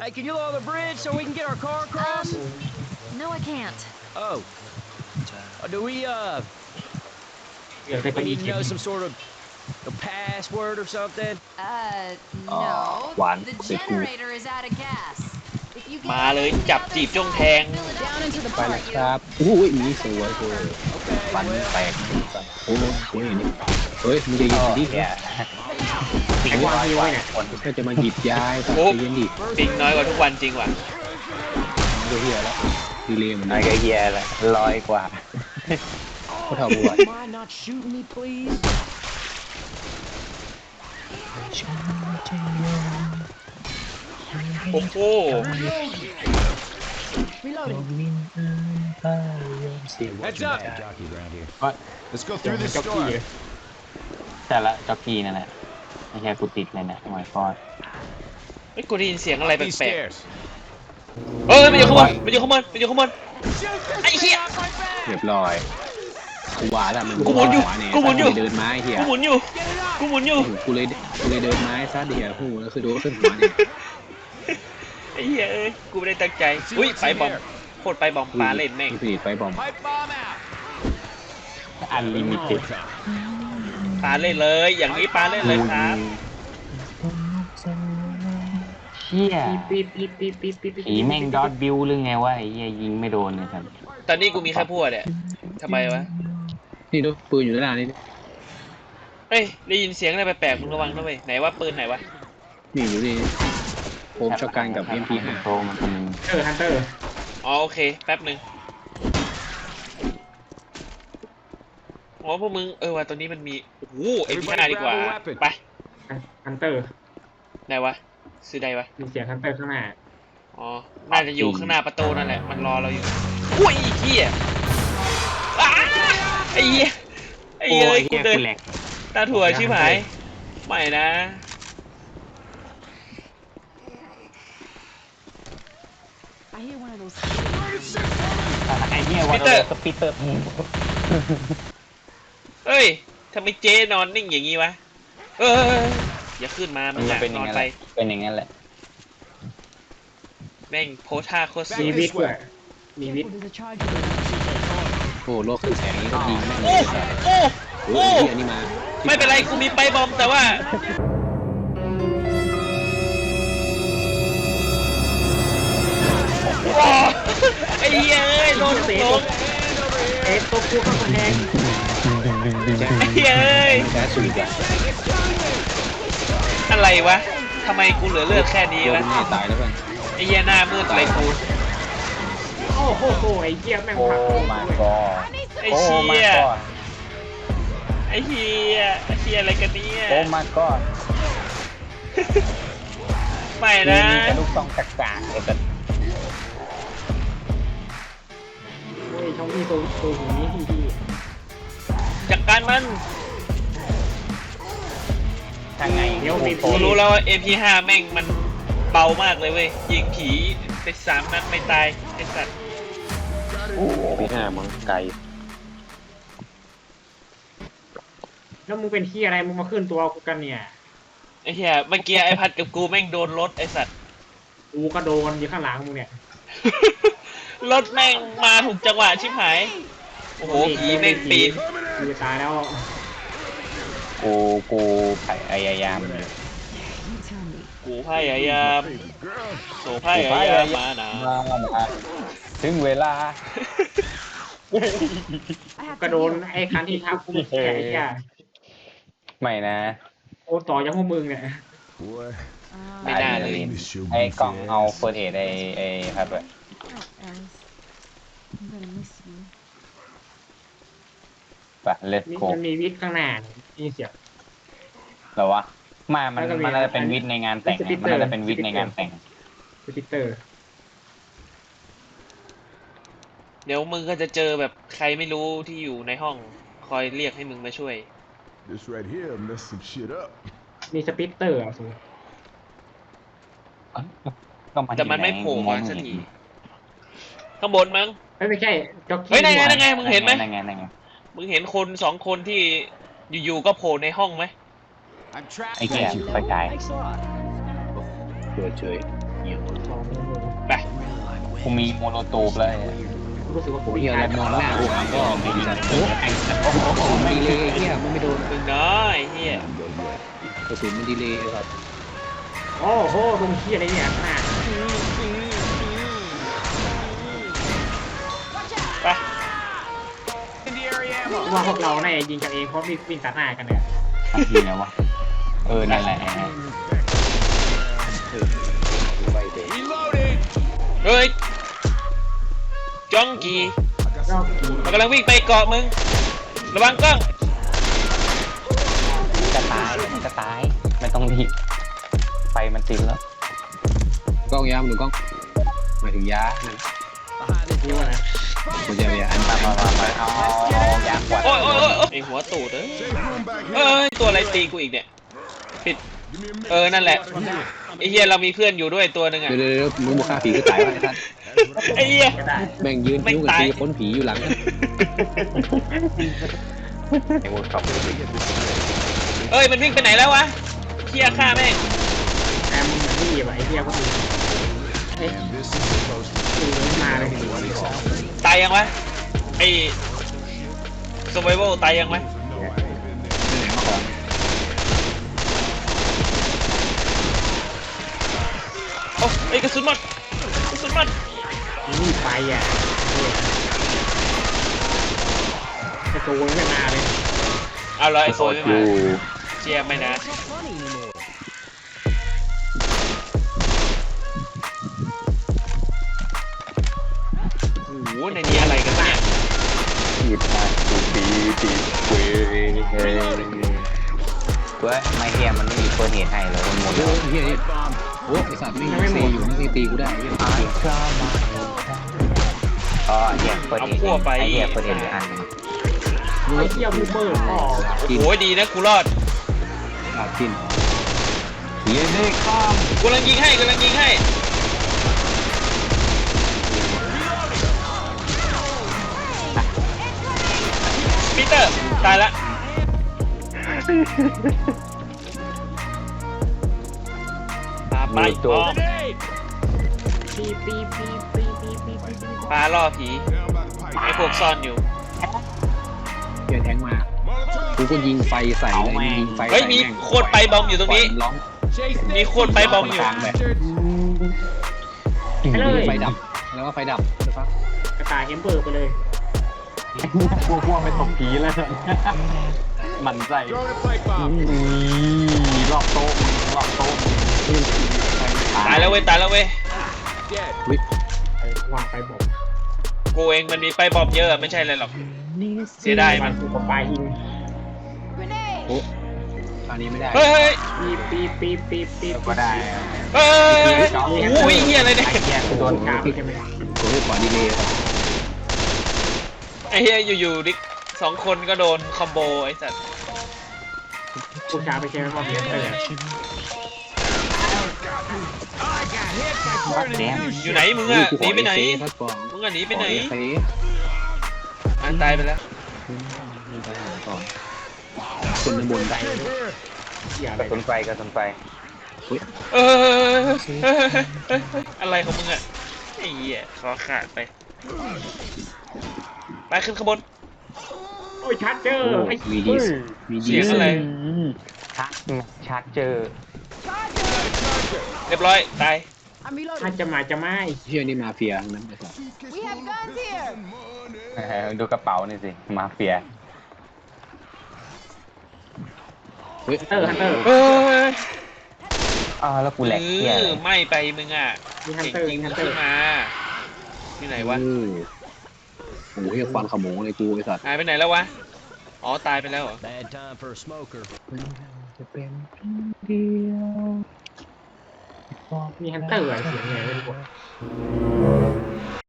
Hey, can you lower the bridge so we can get our car across? Um, no, I can't. Oh, uh, do we uh เดี๋ยวได้ we ไปอี need ก to เข็ม know some sort of a password or something? Uh, no. Aw, one, the c'est cool. generator is out of gas. If you get มาเลย on the จับ other จีบจ้อง side, แทง fill it down into the ไปแล้ว part ค you. รับอุ้ยมีสวยเลย Okay, ฟัน well, แตกโอ้โหโอ้ยนี่เฮ้ยมึงจะยิงดิ เนี่ยไอ้วางทีไว้เนี่ยถ้าจะมาหยิบยายก็โอ้จะยิงดิปิงน้อยกว่าทุกวันจริงว่ะดูเฮียแล้วดีเลยมันน้อยก็เฮียแหละร้อยกว่าเขาเท่าบัว mind not shooting me, please? โอ้โห Heads up! What? Let's go through this จ็อกกี้ store. เลยแต่ละจ็อกกี้นั่นแหละ ไม่ใช่กูติดเลยนะโอ้ยกอดไอ้ยกูได้ยินเสียงอะไร These แปลก stairs. ๆเออมันอยู่ข้างบนมันอยู่ข้างบนมันอยู่ข้างบนไอ้เหี้ย เรียบร้อยกูว่าแล้วมันกูหมุนอยู่ขวาเกูหมุนอยู่ เดินไม้เฮียกูหมุนอยู่กูหมุนอยู่กูเลยกูเลยเดินไม้ซะเดียวหูแล้วคือโดนขึ้นหัวเนี่ยไอ้เหี้ยเอ้ยกูไม่ได้ตั้งใจอุ้ยไปบอมโคตรไปบอมปลาเล่นแม่ง ผลิตไฟบอม Pipe bomb out. อันลิมิเต็ด ปลาเล่นเลย อย่างนี้ปลาเล่นเลยครับเฮียปี๊บปี๊บปี๊บปี๊บปี๊บปี๊บผีแม่งดอทบิวหรือไงวะไอ้เฮียยิงไม่โดนเลยครับตอนนี้กูมีแค่พวกเนี่ยทำไมวะนี่ดูปืนอยู่ด้านหน้านี่เฮ้ยได้ยินเสียงอะไรแปลกๆมึงระวังนะเว้ยไหนว่าปืนไหนวะนี่อยู่นี่โคมช็อตกันกับ MP5 โตมันเป็นเออฮันเตอร์อ๋อโอเคแป๊บหนึ่ง อ๋อพวกมึงเออว่าตัวนี้มันมีโอ้โหเอ็มพีห้าดีกว่า ไปฮันเตอร์ไหนวะซื้อใดวะมีเสียงฮันเตอร์ข้างหน้าอ๋อน่าจะอยู่ข้างหน้าประตูนั่นแหละ มันรอเราอยู่อุ้ยไอ้เหี้ยอ้าไอ้เหี้ยไอ้เหี้ยเอ้ยกูเดินแหลกตาถั่วชิบหายไม่นะ I hear one of those. ไอ้เฮียวันปีเตอร์สปีเตอร์ เฮ้ยทำไมเจ๊นอนนิ่งอย่างงี้วะ เอออย่าขึ้นมามัมันนจะอะเป็นอนย่าองนนั้นไปแหละเป็นอย่างนั้นแหละ แม่งโพสท่าโคตรมีเสียวิทย์ด้วยมีวิทย์ There's a charger. โอ้โลกคือแสงนี้ก็ยิงแม่งเลโอ้ยสัตว์โอ้โอ้โอ้ยอันนี้มาไม่เป็นไรกูมีไปบอมแต่ว่า ว้าวไอ้เหี้ยเอ้ยโดนลงเอ๊ะตัวกูข้างกำแพง ไอ้เหี้ยเอ้ยแค่สุดอะอะไรวะทำไมกูเหลือเลือดแค่นี้โดนวะไม่ตายแล้วกันไอ้เหี้ยหน้ามืดเลยกูโอ้โหโหไอ้เหี้ยแม่งโอ้ผลักมากอดไอ้โอ้เชี่มายกอดไอ้เหี้ยไอ้เหี้ยอะไรกันเนี่ยโอ้มากอดไม่มีนะ มีกระลูกซองกากๆเลยแต่เฮ้ยช่องนี้ตัวตัวหูนี้ที่ จัดการมันทางไงเดี๋ยวมีโอ้กูโหรู้แล้วว่า MP5 แม่งมันเบามากเลยเว้ยยิงผีไปสามนัดไม่ตายไอ้สัตว์ปีห้ามังไกลแล้วมึงเป็นที่อะไรมึงมาขึ้นตัวกูกันเนี่ย ไอ้เหี้ยเมื่อกี้ไอ้พัดกับกูแม่งโดนรถไอ้สัตว์ กูก็โดนอยู่ข้างหลังมึงเนี่ยรถแม่งมาถูกจังหวะชิบหาย โอ้โหผีแม่งปีน กูจะตายแล้วกูกูพยายามเลย You tell me. กูพยายามโสพยายามมานะมามาถึงเวลาก็ to โดนไอ้คันที่ทับกูเมื่อกี้ไอ้เหี้ยไม่นะ โอ้ต่อยังพวกมึงเนี่ย ไม่น่าเลย ไอ้กล่องเอาเฟิร์สเอดไอ้ไอ้ครับแบบ Oh, Alice. I'm gonna miss you. ปะเลสมีโกมันมีวิทย์ข้างหน้าเนี่ยมีเสียง หรอวะไมามันแล้วก็มีมันน่าจะเป็นวิทย์ในงานแต่งสปิอะตมันเตอร์ น่าจะเป็นวิทย์ในงานแต่งสปิตเตอร์เดี๋ยวมึงก็จะเจอแบบใครไม่รู้ที่อยู่ในห้องคอยเรียกให้มึงมาช่วย This right here messed some shit up. มีสปิตเตอร์อะสูก็มันแต่มันไม่โผล่มาสักทีข้างบนมั้งเฮ้ยไม่ใช่จ็อกกี้เฮ้ยนั่นไงนั่นไง มึงเห็นไหม นั่นไงนั่นไง มึงเห็นคนสองคนที่อยู่ๆก็โผล่ในห้องไหม I'm trapped. ไอ้เหี้ยไฟฉาย Thanks a lot. เปิดเฉยเหี้ยไปกูมีโมโนโตปเลยรู้สึกว่ากูโอ้ยเหี้ยเรามองหน้ากูหาก็ไม่ดีจัดโอ้ไอ้สัตว์โอ้โหมันดีเลยไอ้เหี้ยมันไม่โดนมึงน้อยเฮียกระสุนมันดีเลยครับโอ้โหตรงเฮียอะไรเนี่ยข้างหน้าไปกู ว่าพวกเราเนี่ยยิงกันเองเพราะมีวิ่งตัดหน้ากันเนี่ยทันทีแล้ววะ เออ นั่นแหละไปเด็กเฮ้ยจ้องกีก็ขี่มันกำลังวิ่งไปเกาะมึง ระวังกล้องมันจะตายมันจะตาย ไม่ต้องรีบไฟมันติดแล้ว กล้องยามหนูกล้องหมายถึงยานี่ว่านะผ มจะไปอันมาตามมามามาเอาเอายางขวดโอ้ยโอ้ยโอ้ยโอ้ยไอหัวตูดเอ้ยเอ้ยตัวอะไรตีกูอีกเนี่ยปิดเออนั่นแหละไอเฮียเรามีเพื่อนอยู่ด้วยตัวหนึ่งอะเดี๋ยวเดี๋ยวมึงบุกฆ่าผีก็ตายว่ะท่านไอเฮียก็ได้แม่งยืนยิ้วกันตีค้นผีอยู่หลังไอ้เวิร์กช็อปเอ้ยมันวิ่งไปไหนแล้ววะเฮียฆ่าแม่ง แอมมันนี่แบบไอ้เฮียก็มีเอ๊ะดูมาเลยทีตายยังวะไอ survival ตายยังวะโอ้ไอกระสุนหมดกระสุนหมดนี่ไฟอะไอ้ตัวไม่มาเลยเอาละไอโฟนไม่มาอยู่เชียร์ไม่นะ ในนี้อะไรกันเนี่ยหยิบมาตูปีตีเว้ยเฮ้ยเว้ยไม่เฮียมันไม่มีเฟิร์นเฮดให้เลยมันหมดโอ้แล้วเฮียนี่โอ้ไอสัตว์ไม่งเซอยู่ไม่งตีกูได้เฮียอ๋อเฮียเฟิร์นเฮดไอ้เฮียเฟิร์นเฮดหรืออันไอ้เฮียบูเบอร์พ่อโอ้โหดีนะกูรอดขาดกินเฮียนี่ข้ามกูกำลังยิงให้กำลังยิงให้ เตอร์ ตายละปาไปอ๋อปีปีปีปีปีปีปีปาล่อผีไอพวกซ่อนอยู่เฮียแทงมากูก็ยิงไฟใส่เลยยิงไฟเฮ้ยมีโคตรไปบอมอยู่ตรงนี้ร้องมีโคตรไปบอมอยู่กลางแบบไปเลยไฟดับ แล้วก็ไฟดับใช่ปะกระต่ายเอมเบอร์ไปเลย พวกพวกเป็นตบผีแล้วมันใส่รอบโต๊ะรอบโต๊ะตายแล้วเว้ยตายแล้วเว้ยไปวางไปบอกกูเองมันมีไปบอมเยอะไม่ใช่อะไรหรอก เสียดายมัมันนกูกับปลายิงโอ้คราวนี้ไม่ได้เฮ้ยเฮ้ยปีปีปีปีปีก็ได้เฮ้ยโอ้ยเฮียอะไรเนี่ยไอ้เฮียกูโดนกราฟใช่ไหมผมไม่ขอดีเลยครับ ไอ้เฮียอยู่ๆดิสองคนก็โดนคอมโบไอ้สัตว์กูช้าไปใช่ไหมว่าเฮียเตอร์บักแดงอยู่ไหนมึงอะหนีไปไหนทัดฟองมึงอะหนีไปไหนเฟอะตายไปแล้วต่อคนในบนได้เฮียอะกไรระสุนไฟกระสุนไฟเอออะไรของมึงอะไอ้เหี้ยคอขาดไป ไปขึ้นขางบวนโอ้ยชัดเจอไอ้มีดีมีดีเสียงอะไรชักชาร์จเจอร์เรียบร้อย ตาย I'm ถ้า reloading. จะมาจะไม่เฮียนี่มาเฟียทั้งนั้นเลยครับ We have guns here. เออดูกระเป๋านี่สิ มาเฟีย เฮ้ยฮันเตอร์ฮันเตอร์เฮ้ยอ้าวแล้วกูแหลกเฮียเออะไรอไม่ไปมึงอะ มีฮันเก่งเตอร์จริงมีฮันเตอขึ้นร์มา ที่ไหนวะ โอ้โหเฮียควันขโมงเลยกูไอ้สัตว์หายไปไหนแล้ววะ อ๋อ ตายไปแล้วเหรอ Bad time for a smoker. จะเป็นมีฮันเตอร์อะไรเสียงไงไม่รู้